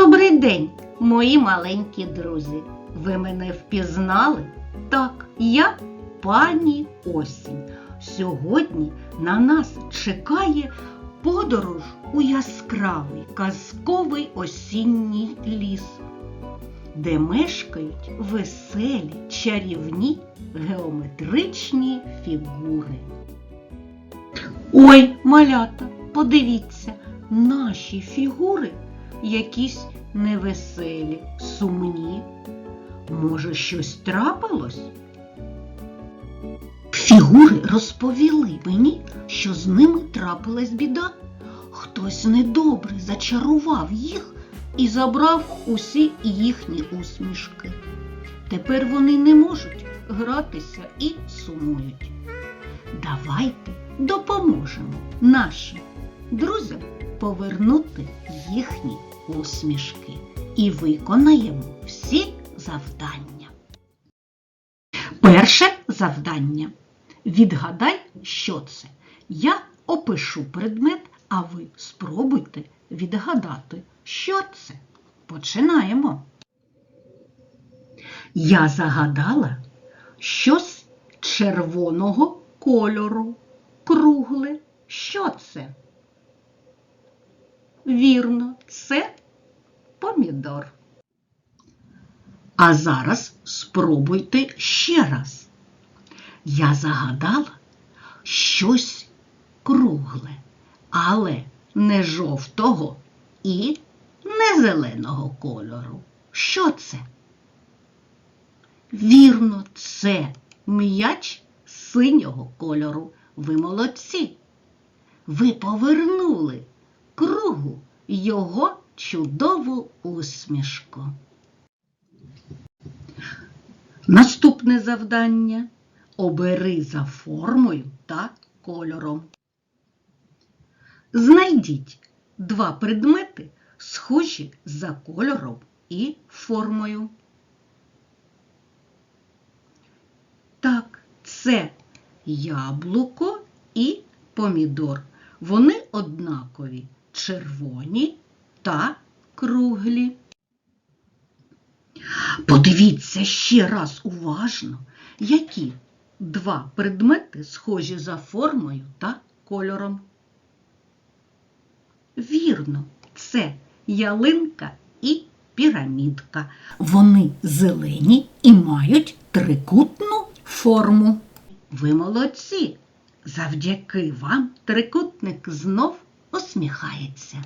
Добрий день, мої маленькі друзі. Ви мене впізнали? Так, я пані Осінь. Сьогодні на нас чекає подорож у яскравий казковий осінній ліс, де мешкають веселі, чарівні геометричні фігури. Ой, малята, подивіться, наші фігури якісь невеселі, сумні. Може, щось трапилось? Фігури розповіли мені, що з ними трапилась біда. Хтось недобрий зачарував їх і забрав усі їхні усмішки. Тепер вони не можуть гратися і сумують. Давайте допоможемо нашим друзям повернути їхні усмішки і виконаємо всі завдання. Перше завдання. Відгадай, що це. Я опишу предмет, а ви спробуйте відгадати, що це. Починаємо. Я загадала щось червоного кольору, кругле. Що це? Вірно, це помідор. А зараз спробуйте ще раз. Я загадала щось кругле, але не жовтого і не зеленого кольору. Що це? Вірно, це м'яч синього кольору. Ви молодці. Ви повернули кругу його чудову усмішку. Наступне завдання обери за формою та кольором. Знайдіть два предмети, схожі за кольором і формою. Так, це яблуко і помідор. Вони однакові червоні та круглі. Подивіться ще раз уважно, які два предмети схожі за формою та кольором. Вірно, це ялинка і пірамідка. Вони зелені і мають трикутну форму. Ви молодці! Завдяки вам трикутник знов усміхається.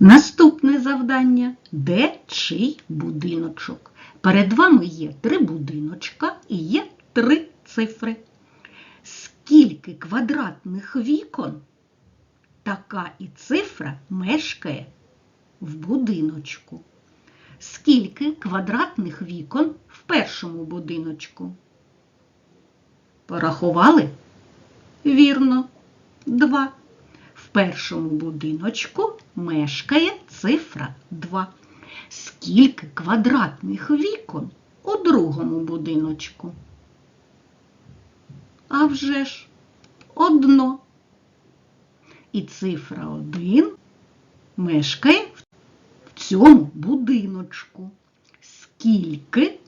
Наступне завдання де чий будиночок? Перед вами є три будиночка і є три цифри. Скільки квадратних вікон така і цифра мешкає в будиночку? Скільки квадратних вікон в першому будиночку? Порахували? Вірно, два. В першому будиночку мешкає цифра 2. Скільки квадратних вікон у другому будиночку? А вже ж одно. І цифра 1 мешкає в цьому будиночку. Скільки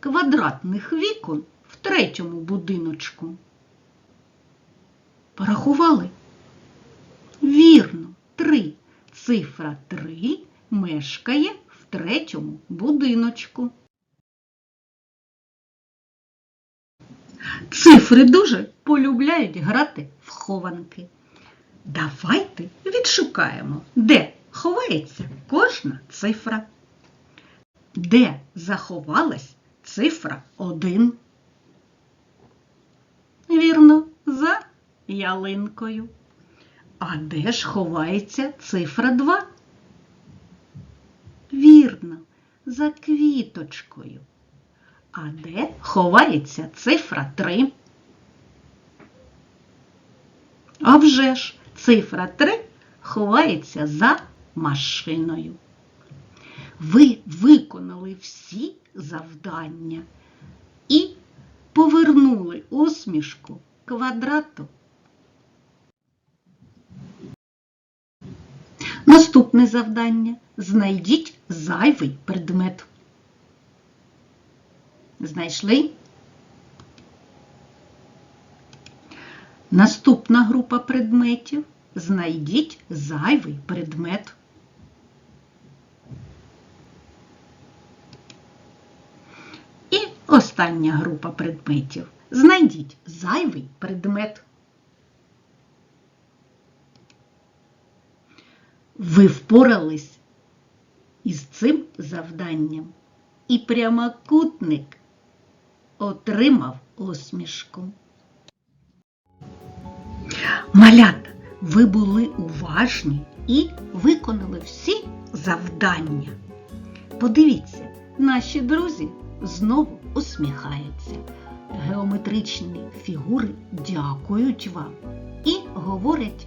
квадратних вікон в третьому будиночку? Порахували? Вірно, три. Цифра 3 мешкає в третьому будиночку. Цифри дуже полюбляють грати в хованки. Давайте відшукаємо, де ховається кожна цифра. Де заховалась цифра 1? Вірно, за ялинкою. А де ж ховається цифра 2? Вірно, за квіточкою. А де ховається цифра 3? А вже ж цифра 3 ховається за машиною. Ви виконали всі завдання і повернули усмішку квадрату. Наступне завдання. Знайдіть зайвий предмет. Знайшли? Наступна група предметів. Знайдіть зайвий предмет. І остання група предметів. Знайдіть зайвий предмет. Ви впорались із цим завданням, і прямокутник отримав усмішку. Малята, ви були уважні і виконали всі завдання. Подивіться, наші друзі знову усміхаються. Геометричні фігури дякують вам і говорять